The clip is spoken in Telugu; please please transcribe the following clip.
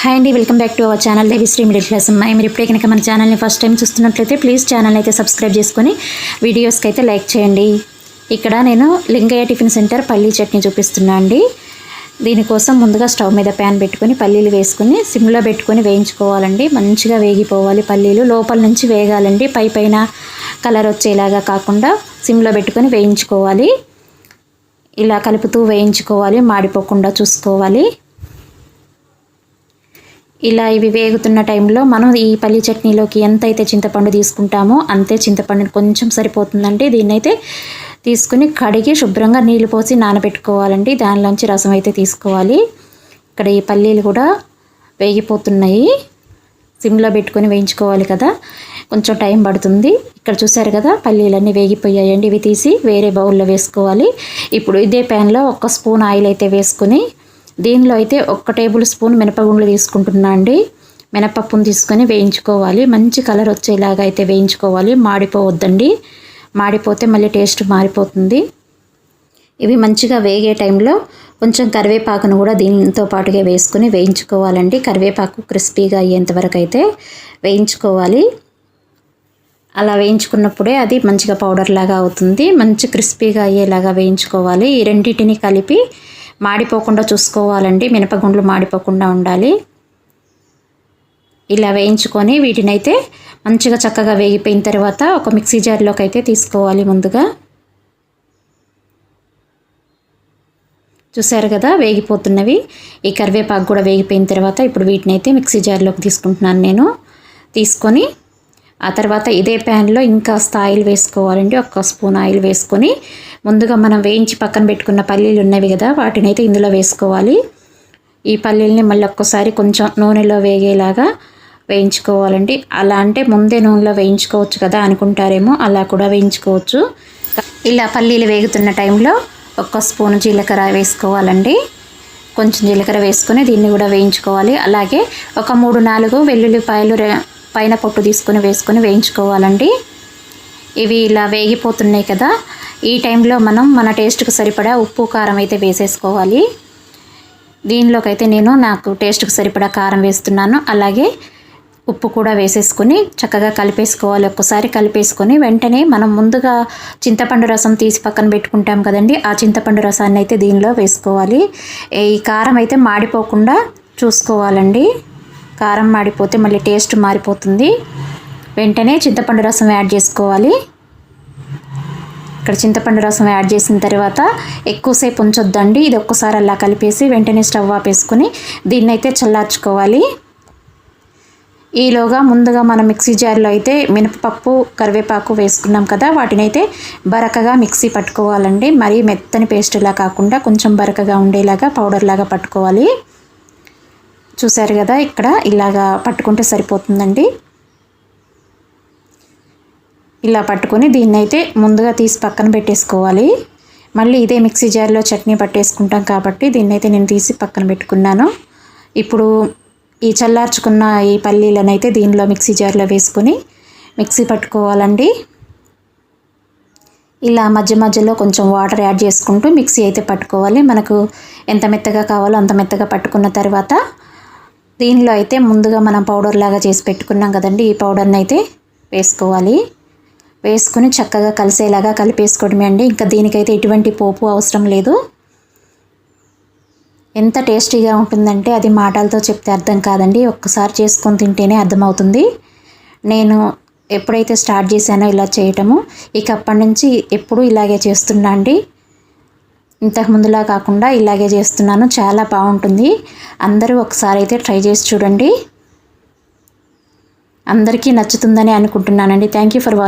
హాయ్ అండి welcome back to our channel Devishri middle class అమ్మాయి మీరు ఇప్పుడే కనుక మన ఛానల్ని ఫస్ట్ టైం చూస్తున్నట్లయితే ప్లీజ్ ఛానల్ అయితే సబ్స్క్రైబ్ చేసుకొని వీడియోస్కి అయితే లైక్ చేయండి. ఇక్కడ నేను లింగయ్య టిఫిన్ సెంటర్ పల్లీ చట్నీ చూపిస్తున్నా అండి. దీనికోసం ముందుగా స్టవ్ మీద ప్యాన్ పెట్టుకొని పల్లీలు వేసుకొని సిమ్లో పెట్టుకొని వేయించుకోవాలండి. మంచిగా వేగిపోవాలి పల్లీలు. లోపల నుంచి వేగాలండి. పై పైన కలర్ వచ్చేలాగా కాకుండా సిమ్లో పెట్టుకొని వేయించుకోవాలి. ఇలా కలుపుతూ వేయించుకోవాలి. మాడిపోకుండా చూసుకోవాలి. ఇలా ఇవి వేగుతున్న టైంలో మనం ఈ పల్లి చట్నీలోకి ఎంత అయితే చింతపండు తీసుకుంటామో అంతే చింతపండు కొంచెం సరిపోతుందండి దీన్నైతే తీసుకుని కడిగి శుభ్రంగా నీళ్ళు పోసి నానబెట్టుకోవాలండి. దానిలోంచి రసం అయితే తీసుకోవాలి. ఇక్కడ ఈ పల్లీలు కూడా వేగిపోతున్నాయి. సిమ్లో పెట్టుకొని వేయించుకోవాలి కదా. కొంచెం టైం పడుతుంది. ఇక్కడ చూసారు కదా పల్లీలన్నీ వేగిపోయాయండి. ఇవి తీసి వేరే బౌల్లో వేసుకోవాలి. ఇప్పుడు ఇదే ప్యాన్లో ఒక స్పూన్ ఆయిల్ అయితే వేసుకుని దీనిలో అయితే ఒక్క టేబుల్ స్పూన్ మినపగుండ్లు తీసుకుంటున్నా అండి. మినపప్పును తీసుకొని వేయించుకోవాలి. మంచి కలర్ వచ్చేలాగా అయితే వేయించుకోవాలి. మాడిపోవద్దండి. మాడిపోతే మళ్ళీ టేస్ట్ మారిపోతుంది. ఇవి మంచిగా వేగే టైంలో కొంచెం కరివేపాకును కూడా దీనితో పాటుగా వేసుకొని వేయించుకోవాలండి. కరివేపాకు క్రిస్పీగా అయ్యేంత వరకు అయితే వేయించుకోవాలి. అలా వేయించుకున్నప్పుడే అది మంచిగా పౌడర్ లాగా అవుతుంది. మంచి క్రిస్పీగా అయ్యేలాగా వేయించుకోవాలి. ఈ రెండింటిని కలిపి మాడిపోకుండా చూసుకోవాలండి. మినపగుండ్లు మాడిపోకుండా ఉండాలి. ఇలా వేయించుకొని వీటినైతే మంచిగా చక్కగా వేగిపోయిన తర్వాత ఒక మిక్సీ జార్లోకి అయితే తీసుకోవాలి ముందుగా. చూసారు కదా వేగిపోతున్నవి. ఈ కరివేపాకు కూడా వేగిపోయిన తర్వాత ఇప్పుడు వీటిని అయితే మిక్సీ జార్లోకి తీసుకుంటున్నాను నేను. తీసుకొని ఆ తర్వాత ఇదే ప్యాన్లో ఇంకా ఆయిల్ వేసుకోవాలండి. ఒక స్పూన్ ఆయిల్ వేసుకొని ముందుగా మనం వేయించి పక్కన పెట్టుకున్న పల్లీలు ఉన్నవి కదా వాటిని అయితే ఇందులో వేసుకోవాలి. ఈ పల్లీల్ని మళ్ళీ ఒక్కసారి కొంచెం నూనెలో వేగేలాగా వేయించుకోవాలండి. అలా అంటే ముందే నూనెలో వేయించుకోవచ్చు కదా అనుకుంటారేమో అలా కూడా వేయించుకోవచ్చు. ఇలా పల్లీలు వేగుతున్న టైంలో ఒక్క స్పూన్ జీలకర్ర వేసుకోవాలండి. కొంచెం జీలకర్ర వేసుకొని దీన్ని కూడా వేయించుకోవాలి. అలాగే ఒక మూడు నాలుగు వెల్లుల్లిపాయలు పైన పొట్టు తీసుకొని వేసుకొని వేయించుకోవాలండి. ఇవి ఇలా వేగిపోతున్నాయి కదా ఈ టైంలో మనం మన టేస్ట్కి సరిపడా ఉప్పు కారం అయితే వేసేసుకోవాలి. దీనిలోకి అయితే నేను నాకు టేస్ట్కి సరిపడా కారం వేస్తున్నాను. అలాగే ఉప్పు కూడా వేసేసుకొని చక్కగా కలిపేసుకోవాలి. ఒక్కసారి కలిపేసుకొని వెంటనే మనం ముందుగా చింతపండు రసం తీసి పక్కన పెట్టుకుంటాం కదండి ఆ చింతపండు రసాన్ని అయితే దీనిలో వేసుకోవాలి. ఈ కారం అయితే మాడిపోకుండా చూసుకోవాలండి. కారం మాడిపోతే మళ్ళీ టేస్ట్ మారిపోతుంది. వెంటనే చింతపండు రసం యాడ్ చేసుకోవాలి. ఇక్కడ చింతపండు రసం యాడ్ చేసిన తర్వాత ఎక్కువసేపు ఉంచొద్దండి. ఇది ఒక్కసారి అలా కలిపేసి వెంటనే స్టవ్ ఆపేసుకొని దీన్ని అయితే చల్లార్చుకోవాలి. ఈలోగా ముందుగా మనం మిక్సీ జార్లో అయితే మినపప్పు కరివేపాకు వేసుకున్నాం కదా వాటిని అయితే బరకగా మిక్సీ పట్టుకోవాలండి. మరీ మెత్తని పేస్ట్లా కాకుండా కొంచెం బరకగా ఉండేలాగా పౌడర్ లాగా పట్టుకోవాలి. చూశారు కదా ఇక్కడ ఇలాగా పట్టుకుంటే సరిపోతుందండి. ఇలా పట్టుకొని దీన్ని అయితే ముందుగా తీసి పక్కన పెట్టేసుకోవాలి. మళ్ళీ ఇదే మిక్సీ జార్లో చట్నీ పట్టేసుకుంటాం కాబట్టి దీన్ని అయితే నేను తీసి పక్కన పెట్టుకున్నాను. ఇప్పుడు ఈ చల్లార్చుకున్న ఈ పల్లీలను అయితే దీనిలో మిక్సీ జార్లో వేసుకొని మిక్సీ పట్టుకోవాలండి. ఇలా మధ్య మధ్యలో కొంచెం వాటర్ యాడ్ చేసుకుంటూ మిక్సీ అయితే పట్టుకోవాలి. మనకు ఎంత మెత్తగా కావాలో అంత మెత్తగా పట్టుకున్న తర్వాత దీనిలో అయితే ముందుగా మనం పౌడర్ లాగా చేసి పెట్టుకున్నాం కదండి ఈ పౌడర్ని అయితే వేసుకోవాలి. వేసుకుని చక్కగా కలిసేలాగా కలిపేసుకోవడమే అండి. ఇంకా దీనికైతే ఎటువంటి పోపు అవసరం లేదు. ఎంత టేస్టీగా ఉంటుందంటే అది మాటలతో చెప్తే అర్థం కాదండి. ఒక్కసారి చేసుకొని తింటేనే అర్థమవుతుంది. నేను ఎప్పుడైతే స్టార్ట్ చేశానో ఇలా చేయటము ఇక అప్పటి నుంచి ఎప్పుడూ ఇలాగే చేస్తున్నా అండి. ఇంతకు ముందులా కాకుండా ఇలాగే చేస్తున్నాను. చాలా బాగుంటుంది. అందరూ ఒకసారి అయితే ట్రై చేసి చూడండి. అందరికీ నచ్చుతుందని అనుకుంటున్నానండి. Thank you for watching